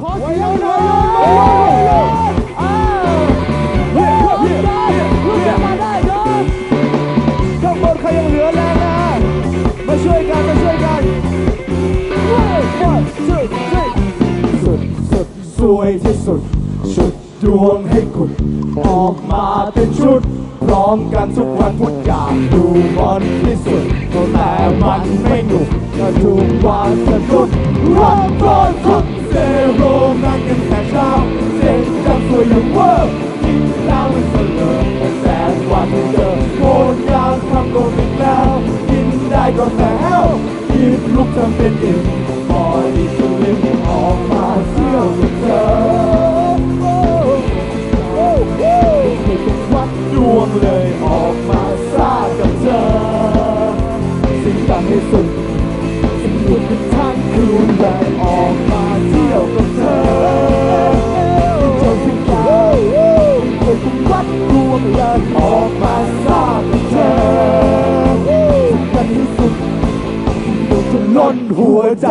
ขอเสียงหน่อยอ้าวเฮ้ยเฮ้ยเฮ้ยลูกจะมาได้เดินข้างบนใครยังเหลือแรงนะมาช่วยกันมาช่วยกันเฮ้ยเฮ้ยสุดสุดสุดสวยที่สุดชุดดวงให้คุณออกมาเป็นชุด พร้อมกันทุกวันทุกอย่างดูบอลที่สุดแต่มันไม่หนุกก็ถูกวางสะดุดรันบอลทุก งสวยอย่างเวอร์กินแล้วมันเสลอแต่วันเจอโคตรยากทำโกงอีกแล้วกินได้ก็แต่แห้วยิบลุกทำเป็นอิ่มพอดีสุดลิ้มออกมาเที่ยวกับเธอต้องวัดดวงเลยออกมาซ่ากับเธอสิ่งต่างให้สุดสนุกกันทั้งคืนเลยออกมา วกเราออกมาสร้างเธอกันที่สุดจนล้นหัวใจ